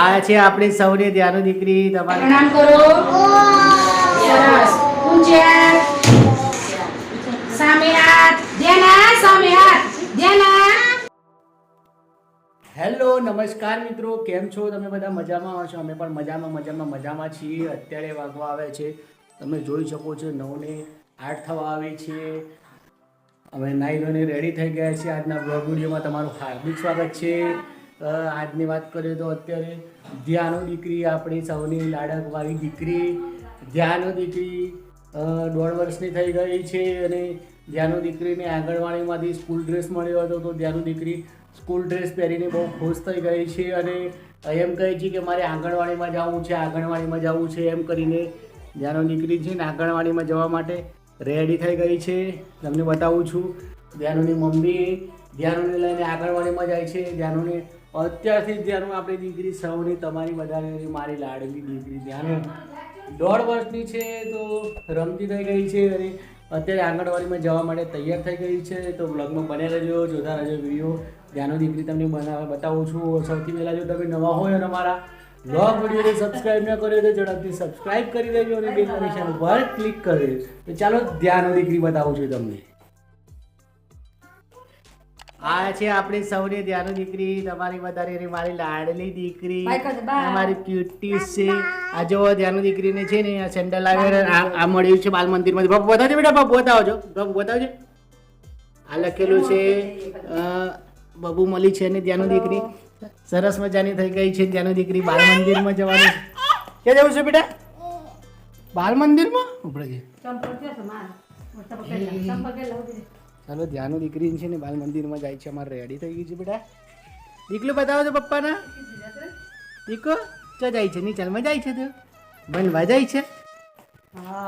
આ છે આપણી સૌની ધ્યાનો દીકરી તમારી. પ્રણામ કરો. સરસ. ઊંચે સામે હાથ. ધ્યાના સામે હાથ. ધ્યાના હેલો નમસ્કાર મિત્રો. કેમ છો? તમે બધા મજામાં છો અમે પણ મજામાં મજામાં મજામાં છીએ. અત્યારે વાગવા આવે છે. તમે જોઈ શકો છો નવને આઠ થવા આવી છે. અમે નાઈ ધોઈને રેડી થઈ ગયા છીએ. આજના બ્લોગ વિડીયોમાં તમારું હાર્દિક સ્વાગત છે. આજની વાત કરીએ તો અત્યારે ધ્યાનો દીકરી આપણી સૌની લાડકવાળી દીકરી. ધ્યાનો દીકરી દોઢ વર્ષની થઈ ગઈ છે અને ધ્યાનો દીકરીને આંગણવાડીમાંથી સ્કૂલ ડ્રેસ મળ્યો હતો તો ધ્યાનો દીકરી સ્કૂલ ડ્રેસ પહેરીને બહુ ખુશ થઈ ગઈ છે અને એમ કહે છે કે મારે આંગણવાડીમાં જવું છે, આંગણવાડીમાં જવું છે એમ કરીને ધ્યાનો દીકરી છે ને આંગણવાડીમાં જવા માટે રેડી થઈ ગઈ છે. તમને બતાવું છું, ધ્યાનોની મમ્મી ધ્યાનોને લઈને આંગણવાડીમાં જાય છે. ધ્યાનોને અત્યારથી ધ્યાનો આપણી દીકરી સૌની તમારી બધાની મારી લાડલી દીકરી. ધ્યાનો દોઢ વર્ષની છે તો રમતી થઈ ગઈ છે અને અત્યારે આંગણવાડીમાં જવા માટે તૈયાર થઈ ગઈ છે. તો બ્લોગમાં બને રહેજો, જોતા રહેજો વીડિયો. ધ્યાનો દીકરી તમને બનાવ બતાવું છું. સૌથી પહેલાં જો તમે નવા હોય અને મારા બ્લોગ વિડીયોને સબસ્ક્રાઇબ ન કર્યો તો ઝડપથી સબસ્ક્રાઇબ કરી દેજો અને બે નિશાન ઉપર ક્લિક કરી દેજો. તો ચાલો ધ્યાનો દીકરી બતાવું છું તમને. આ છે આપણી સૌની ધ્યાનની દીકરી. તમારી વધારે મારી લાડલી દીકરી. મારી અમારી ક્યુટી છે. આ જો ધ્યાનની દીકરીને છે ને આ સેન્ડલ આવે આ મળ્યું છે બાલ મંદિરમાંથી બાપુ બતાવજો બેટા બાપુ બતાવજો. બાપુ બતાવજો. આ લખેલું છે અ, મળી છે ને ધ્યાનની દીકરી. સરસ મજાની થઈ ગઈ છે ત્યાંની દીકરી. બાલ મંદિરમાં જવાનું ક્યાં જવું છે બેટા? બાલ મંદિરમાં? ઉપડે છે. છે ચાલો ધ્યાનું દીકરી છે ને બાલ મંદિરમાં જાય છે અમારે રેડી થઈ ગઈ છે બેટા. દીકલું બતાવો તો પપ્પાના. દીકો ચો જાય છે નીચાલમાં જાય છે તું? બનવા જાય છે?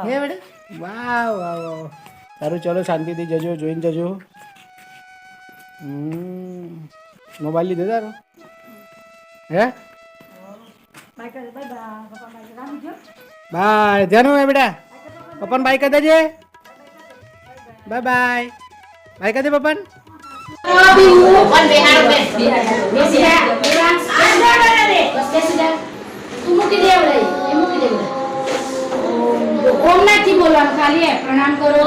હે. બેટા? વાહ વાહ વાહ સારું ચલો શાંતિથી જજો જોઈને જજો. હમ. મોબાઈલ લીધો તારો? હે? બાય ધ્યાન બેટા? પપ્પાને બાય કરી દેજે. બાય બાય બાય કરી દે પપ્પાને કોણ બેહારો બે બેસી જા બેરામ અંદર રે બસ બેસી જા તું મૂકી દે આવડે એ મૂકી દે આવડે ઓમ નથી બોલવાનું ખાલી એ પ્રણામ કરો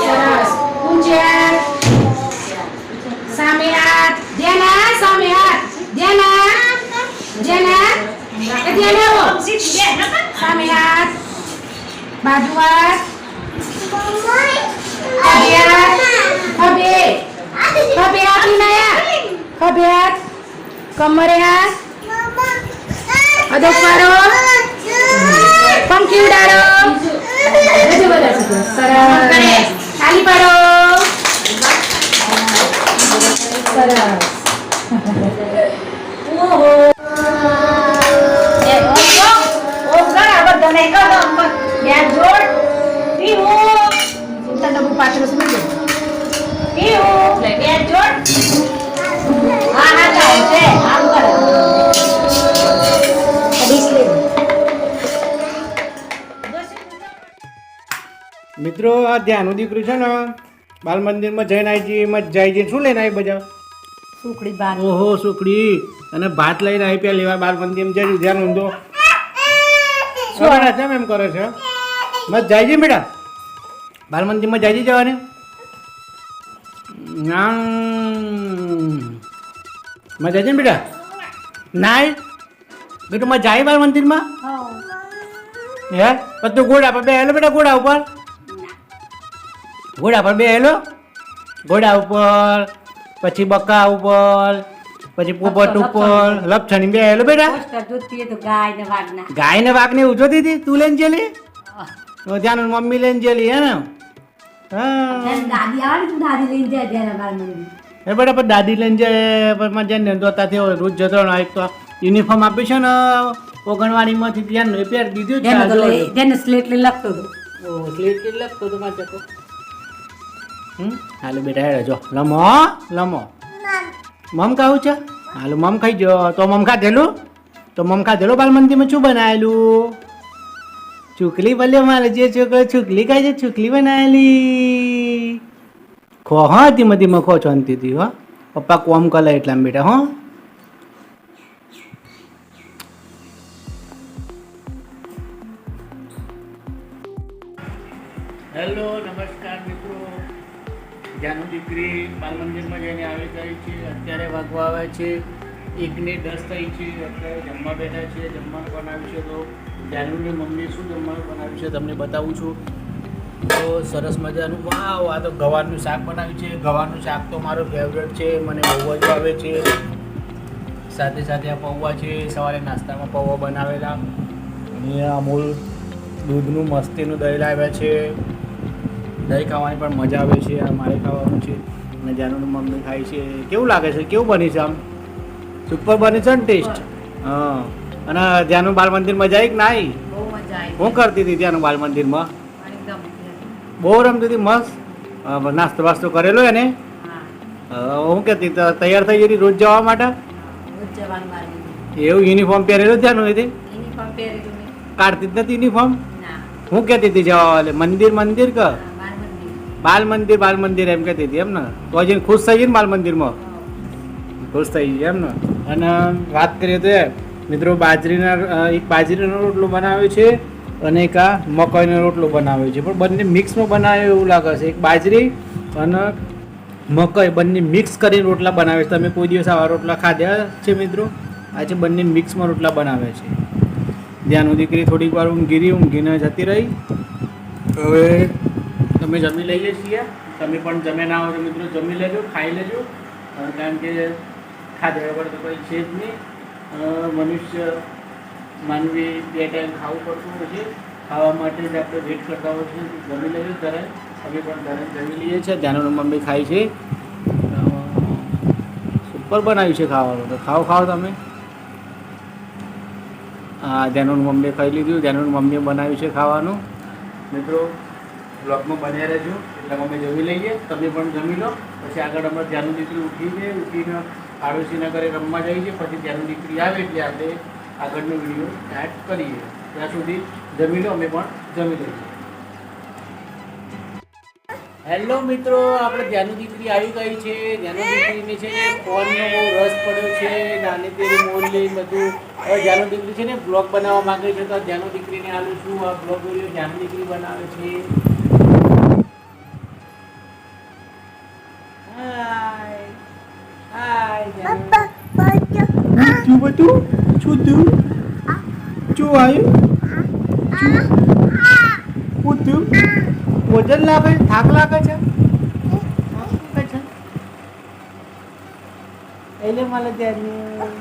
સરસ ઊંચા સામે હાથ ધ્યાના સામે હાથ ધ્યાના ધ્યાના એ ધ્યાના આવો ખભે ખભે હાથ વિનાયા ખભે હાથ કમરે હાથ અધો પાડો પંખી ઉડાડો. સરસ પાછળ સમજો પીવો બે જોડ. હા હા ચાલ છે. આમ કરે. મિત્રો આ ધ્યાનનું દીકરું છે ને બાલ મંદિરમાં જઈને આવી જઈએ એમાં જાય છે. શું લઈને આવી બધા સુખડી ભાત ઓહો સુખડી. અને ભાત લઈને આવી પેલા લેવા બાલ મંદિરમાં જઈ ધ્યાન ઊંધો શું? બેટા છે એમ કરે છે? મત જાય છે બેટા. બાલ મંદિરમાં જાય જવાની? ના મત જાય છે ને બેટા? નાય. બેટું માં જાય બાલ મંદિરમાં હે? પછી તું ઘોડા પર બે હેલો બેટા ઘોડા ઉપર? ઘોડા પર બે હેલો? ઘોડા ઉપર પછી બકા ઉપર પછી પોપટ ઉપર લપછણી બે હેલો બેટા? ગાય ને વાઘના. ગાય ને વાઘ ને ઉજવતી હતી? તું લઈને જેલી તો ધ્યાન મમ્મી લઈને જેલી હે ને? દાદી આવે તું દાદી લઈને જાય ત્યાં બાર મંદિર. એ બેટા પણ દાદી લઈને જાય પણ મારે જ્યાં નંદોતા થયો રોજ જતો એક તો યુનિફોર્મ આપ્યું છે ને ઓગણવાડીમાંથી ત્યાં એ પહેરી દીધું છે. તેને સ્લેટ લઈ લખતો હતો. ઓ સ્લેટ લખતો હતો મારે જતો હાલો બેટા હેડો જો. લમો લમો. મમ કહું છે? હાલો મમ ખાઈ જો. તો મમ ખાધેલું? તો મમ ખાધેલું બાલ મંદિરમાં શું બનાવેલું? ચૂકલી ભલે મારે જે છોકરો ચૂકલી છે ચૂકલી બનાવેલી ખો, હા, ધીમે ધીમે ખો છોનતી હતી હો. પપ્પા કોમ કલા એટલા બેટા, હો. હેલો, નમસ્કાર મિત્રો. જાનુ દીકરી બાલ મંદિરમાં જઈને આવી ગઈ છે. અત્યારે વાગો આવે છે. એકને દસ થઈ છે અત્યારે જમવા બેઠા છે. જમવાનું બનાવ્યું છે તો જાનુની મમ્મી શું જમવાનું બનાવ્યું છે તમને બતાવું છું. તો સરસ મજાનું વાવ આ તો ગવારનું શાક બનાવ્યું છે. ગવારનું શાક તો મારું ફેવરેટ છે મને બહુ જ આવે છે. સાથે સાથે આ પૌવા છે સવારે નાસ્તામાં પૌવા બનાવેલા. અને અમૂલ દૂધનું મસ્તીનું દહીં લાવ્યા છે. દહીં ખાવાની પણ મજા આવે છે આ મારે ખાવાનું છે. અને જાનુની મમ્મી ખાય છે. કેવું લાગે છે? કેવું બની છે આમ? સુપર બની છે ને ટેસ્ટ હા. અને ત્યાંનું બાલ મંદિર મજા આવી કે ના આવી. શું કરતી હતી ત્યાંનું બાલ મંદિરમાં. બહુ રમતી હતી મસ્ત. નાસ્તો વાસ્તો કરેલો એને. હા. હા, હું કહેતી ત- તૈયાર થઈ ગઈ રોજ જવા માટે. એવું યુનિફોર્મ પહેરેલો ત્યાંનું હતી કાઢતી જ નથી યુનિફોર્મ? હું કહેતી હતી જવા વાલે મંદિર મંદિર ક હા, બાલ મંદિર. બાલ મંદિર એમ કહેતી હતી એમ ને? તો હજી ખુશ થઈ ગઈ ને બાલ મંદિરમાં? ખુશ થઈ ગઈ એમ ને? અને વાત કરીએ તો એ મિત્રો, બાજરીના એક બાજરીનો રોટલો બનાવ્યો છે અને એક આ મકાઈનો રોટલો બનાવ્યો છે. પણ બંને મિક્સમાં બનાવ્યો એવું લાગે છે. એક બાજરી અને મકાઈ બંને મિક્સ કરીને રોટલા બનાવે છે. તમે કોઈ દિવસ આવા રોટલા ખાધ્યા છે મિત્રો? આજે બંને મિક્સમાં રોટલા બનાવે છે. ધ્યાન દીકરી થોડીક વાર ઊંઘી ઊંઘીને જતી રહી. હવે તમે જમી લઈએ છીએ તમે પણ જમે ના તો મિત્રો જમી લેજો, ખાઈ લેજો. કારણ કે ખાધ્યા વગર તો કંઈ છે જ નહીં. મનુષ્ય માનવી બે ટાઈમ ખાવું પડતું હોય છે. ખાવા માટે જ આપણે વેટ કરતા હોય છે. જમી લઈએ ત્યારે અમે પણ ત્યારે જમી લઈએ છીએ. ધ્યાનનું મમ્મી ખાય છે. સુપર બનાવ્યું છે ખાવાનું. તો ખાઓ ખાઓ તમે. હા ધ્યાનનું મમ્મીએ ખાઈ લીધું. ધ્યાનનું મમ્મીએ બનાવ્યું છે ખાવાનું. મિત્રો બ્લોગમાં બન્યા રહેજો. એટલે અમે જમી લઈએ. તમે પણ જમી લો. પછી આગળ અમારે ધ્યાનનું દીકરી ઉઠીને ઉઠીને આડોશીના ઘરે રમવા જઈએ છીએ પછી ત્યાંની દીકરી આવે એટલે આપણે આગળનો વીડિયો સ્ટાર્ટ કરીએ. ત્યાં સુધી જમી લો, અમે પણ જમી લઈએ. હેલો મિત્રો, આપણે ધ્યાનુ દીકરી આવી ગઈ છે. ધ્યાનુ દીકરીને છે ને ફોનનો બહુ રસ પડ્યો છે. નાની તેરી લઈ બધું. હવે ધ્યાનુ દીકરી છે ને બ્લોગ બનાવવા માંગે છે, તો ધ્યાનુ દીકરીને આલું છું. આ બ્લોગ વીડિયો ધ્યાનુ દીકરી બનાવે છે. શું આવ્યું? શું તું વજન લાગે? થાક લાગે છે? થાક લાગે છે? એટલે મને ત્યાં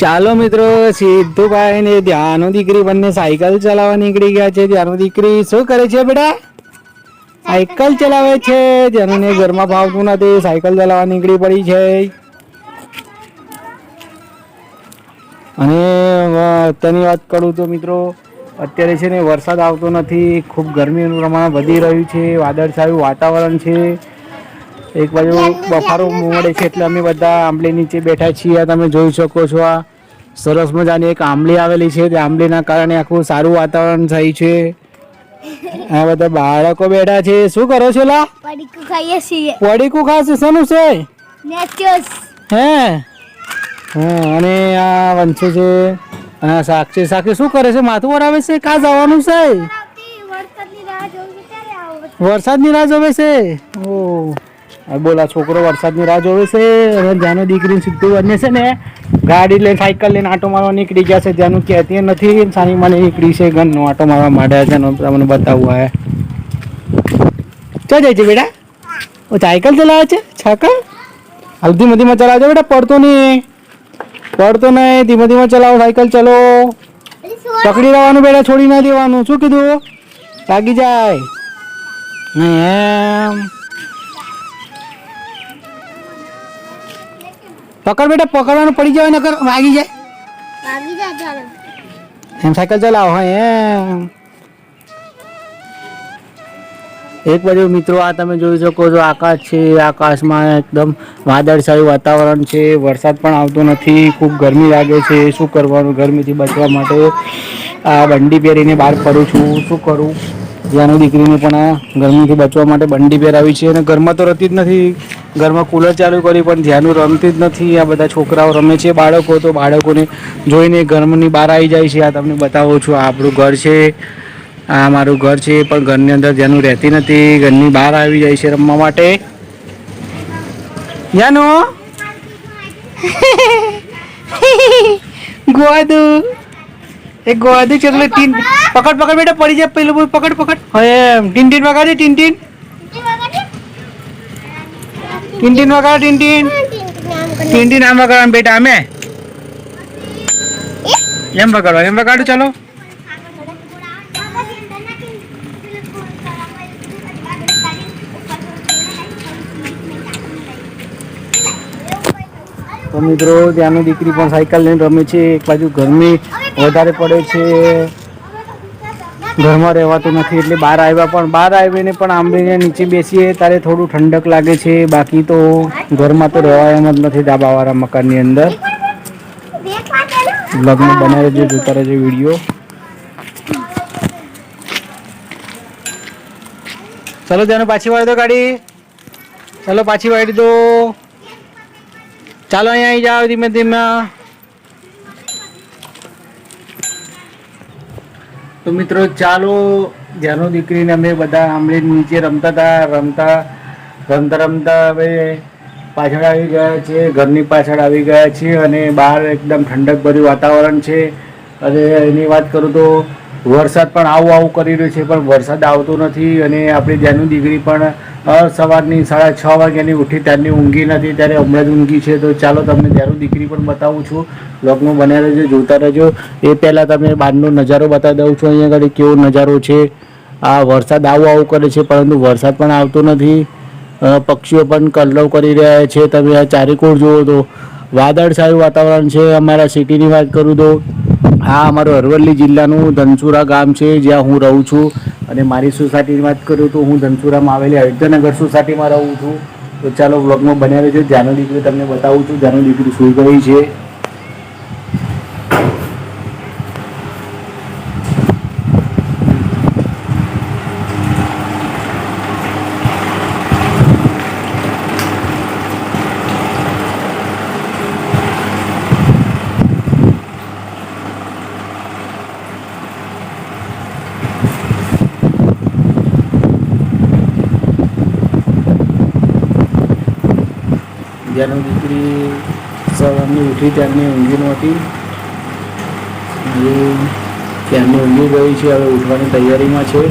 ચાલો મિત્રો સિદ્ધુભાઈ ને ધ્યાનો દીકરી બંને સાયકલ ચલાવવા નીકળી ગયા છે. ધ્યાનો દીકરી શું કરે છે બેટા? સાયકલ ચલાવે છે. જેને ઘરમાં ભાવતું નથી. સાયકલ ચલાવવા નીકળી પડી છે. અને અત્યારની વાત કરું તો મિત્રો, અત્યારે છે ને વરસાદ આવતો નથી. ખૂબ ગરમીનું પ્રમાણ વધી રહ્યું છે. વાદળછાયું વાતાવરણ છે. એક બાજુ બફારો મોડે છે એટલે અમે બધા આંબલી નીચે બેઠા છીએ. આ તમે જોઈ શકો છો આ સરસ મજાની એક આંબલી આવેલી છે. તે આંબલીના કારણે આખું સારું વાતાવરણ થાય છે. આ બધા બાળકો બેઠા છે. શું કરો છો લા? પડીકું ખાઈએ છીએ. પડીકું ખાશે? શેનું છે? નેચોસ. હે? હા અને આ વંશુ છે. અને સાક્ષી સાક્ષી શું કરે છે? માથું વરાવે છે? કા જવાનું છે? વરસાદની રાહ જોવે છે? ઓ. બોલા છોકરો વરસાદની રાહ જોવે છે. અને જાનો દીકરી સીધું બને છે ને, ગાડી લઈને, સાયકલ લઈને આટો મારવા નીકળી ગયા છે. ત્યાંનું કહેતી નથી, સાની મને નીકળી છે ગનનો આટો મારવા માંડ્યા છે તમને બતાવવા હે ચો જાય છે બેટા. ઓ સાયકલ ચલાવે છે? છાકા હાલ ધીમે ધીમે ચલાવજો બેટા, પડતો નહીં. પડતો નહીં, ધીમે ધીમે ચલાવો, સાયકલ ચલો. પકડી રહેવાનું બેટા, છોડી ના દેવાનું. શું કીધું? લાગી જાય. એમ. પકડ બેટા પકડવાનું પડી જાય નકર વાગી જાય. વાગી જાય ચાલો. એમ સાયકલ ચલાવો હા એમ. એક બાજુ મિત્રો આ તમે જોઈ શકો છો આકાશ છે આકાશમાં એકદમ વાદળછાયું વાતાવરણ છે વરસાદ પણ આવતો નથી ખૂબ ગરમી લાગે છે શું કરવાનું ગરમીથી બચવા માટે આ બંડી પહેરીને બહાર ફરું છું શું કરું? જ્યાંની દીકરીને પણ આ ગરમીથી બચવા માટે બંડી પહેરાવી છે અને ઘરમાં તો રહેતી જ નથી. ઘરમાં કુલર ચાલુ કરી, પણ ધ્યાનું રમતી જ નથી. આ બધા છોકરાઓ રમે છે, બાળકો. તો બાળકોને જોઈને ઘરની બહાર આવી જાય છે. આ તમને બતાવું છું આપણું ઘર છે. આ મારું ઘર છે, પણ ઘરની અંદર જેનું રહેતી નથી. ઘરની બહાર આવી જાય છે રમવા માટે. જાનો ગોવાદુ એ ગોવાદુ ચકલે ટીન પકડ પકડ બેટા પડી જાય પેલું પકડ પકડ. હવે ટીન ટીન વગાડે ટીન ટીન ટીન ટીન વગાડે ટીન ટીન ટીન ટીન આમ વગાડવાનું બેટા અમે. એમ વગાડો એમ વગાડો ચાલો. તો મિત્રો ત્યાંની દીકરી પણ સાયકલ લઈને રમે છે. એક બાજુ ગરમી. વધારે પડે છે. ઘરમાં રહેવાતું નથી, એટલે બહાર આવ્યા પણ, બહાર આવીને પણ આંબલીને નીચે બેસીએ, ત્યારે થોડું ઠંડક લાગે છે. બાકી તો ઘરમાં તો રહેવાય એમ જ નથી ધાબાવાળા મકાનની અંદર. લગ્ન બનાવી દે જોતા રહેજો વીડિયો. ચલો તેને પાછી વાળી દો ગાડી ચલો, પાછી વાળી દો ચાલો, અહીંયા આવી જાઓ ધીમે ધીમે. તો મિત્રો ચાલો, જેનો દીકરીને અમે બધા આંબલી નીચે રમતા હતા, રમતા રમતા રમતા હવે પાછળ આવી ગયા છે ઘરની પાછળ આવી ગયા છે અને બહાર એકદમ ઠંડક ભર્યું વાતાવરણ છે. અને એની વાત કરું તો વરસાદ પણ આવું આવું કરી રહ્યો છે, પણ વરસાદ આવતો નથી અને આપણી જ્યાંની દીકરી પણ સવારની સાડા છ વાગ્યાની ઉઠી ત્યારની ઊંઘી નથી, ત્યારે હમણાં જ ઊંઘી છે. તો ચાલો તમને ત્યાંનું દીકરી પણ બતાવું છું. બ્લોગમાં બન્યા રહેજો, જોતા રહેજો. એ પહેલાં તમને બહારનો નજારો બતાવી દઉં છું. અહીંયા આગળ કેવો નજારો છે. આ વરસાદ આવું આવું કરે છે, પરંતુ વરસાદ પણ આવતો નથી. પક્ષીઓ પણ કલરવ કરી રહ્યા છે. તમે આ ચારેકોર જુઓ તો વાદળછાયું વાતાવરણ છે. અમારા સિટીની વાત કરું તો આ અમારું અરવલ્લી જિલ્લાનું ધનસુરા ગામ છે, જ્યાં હું રહું છું. અને મારી સોસાયટીની વાત કરું તો હું ધનસુરામાં આવેલી અયોધ્યાનગર સોસાયટીમાં રહું છું. તો ચાલો વ્લોગમાં બન્યા છે જ્યાંનો દીકરી તમને બતાવું છું. જ્યાંનો દીકરી સૂઈ ગઈ છે. જ્યાંનો દીકરી સવારની ઉઠી ત્યારની ઊંઘી નહોતી. હવે ત્યારની ઊંઘી ગઈ છે, હવે ઉઠવાની તૈયારીમાં છે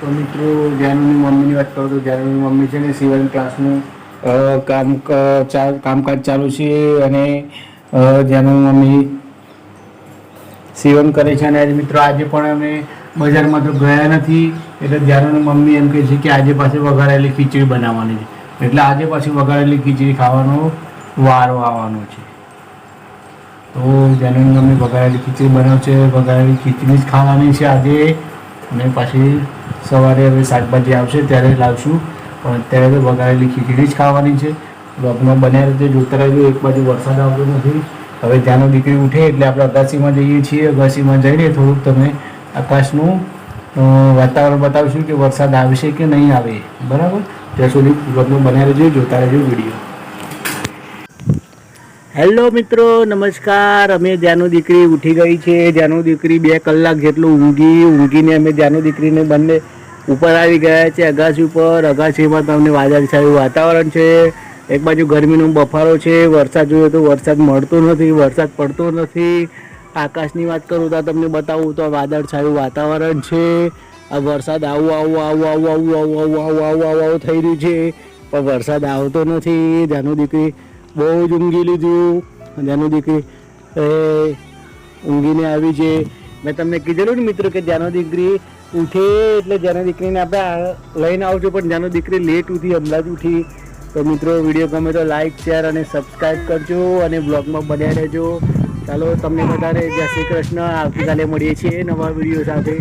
તો મિત્રો જ્યાંની મમ્મીની વાત કરું તો જ્યાંની મમ્મી છે ને સિવન ક્લાસનું કામ કામકાજ ચાલુ છે અને જ્યાં મારી મમ્મી સેવન કરે છે અને મિત્રો આજે પણ અમે બજારમાં તો ગયા નથી, એટલે જ્યારે મમ્મી એમ કહે છે કે આજે પાછી વઘારેલી ખીચડી બનાવવાની છે. એટલે આજે પાછી વઘારેલી ખીચડી ખાવાનો વારો આવવાનો છે. તો જ્યારે મમ્મી વઘારેલી ખીચડી બનાવશે, વઘારેલી ખીચડી જ ખાવાની છે આજે. અને પાછી સવારે હવે શાકભાજી આવશે ત્યારે લાવશું. પણ અત્યારે તો વઘારેલી ખીચડી જ ખાવાની છે. બ્લોગમાં બન્યા રીતે જોતા રહેજો. એક બાજુ વરસાદ આવતો નથી. હવે ત્યાંનો દીકરી ઉઠે એટલે આપણે અગાસીમાં જઈએ છીએ. અગાસીમાં જઈને થોડુંક તમે આકાશનું વાતાવરણ બતાવશું કે વરસાદ આવશે કે નહીં આવે. બરાબર? ત્યાં સુધી બ્લોગમાં બન્યા રહેજો, જોતા રહેજો વીડિયો. હેલો મિત્રો, નમસ્કાર. અમે જ્યાંનું દીકરી ઉઠી ગઈ છે. જ્યાંનું દીકરી બે કલાક જેટલું ઊંઘી, ઊંઘીને અમે જ્યાંનું દીકરીને બંને ઉપર આવી ગયા છે અગાસી ઉપર. અગાસીમાં તમને વાદળછાયું વાતાવરણ છે. એક બાજુ ગરમીનો બફારો છે. વરસાદ જોઈએ તો વરસાદ મળતો નથી, વરસાદ પડતો નથી. આકાશની વાત કરું તો તમને બતાવું તો વાદળછાયું વાતાવરણ છે. આ વરસાદ આવું આવું આવું આવું આવું આવું આવું આવું આવું આવું આવું થઈ રહ્યું છે. પણ વરસાદ આવતો નથી. જાનુ દીકરી બહુ જ ઊંઘી લીધું જાનુ દીકરી, એ ઊંઘીને આવી છે. મેં તમને કીધેલું ને મિત્રો કે જાનો દીકરી ઉઠે એટલે જાનો દીકરીને આપણે લઈને આવજો, પણ જાનો દીકરી લેટ ઉઠી હમણાં જ ઉઠી. તો મિત્રો, વીડિયો ગમે તો લાઈક શેર અને સબસ્ક્રાઈબ કરજો અને બ્લોગમાં બન્યા રહેજો. ચાલો, તમને વધારે જય શ્રી કૃષ્ણ. આવતીકાલે મળીએ છીએ નવા વીડિયો સાથે.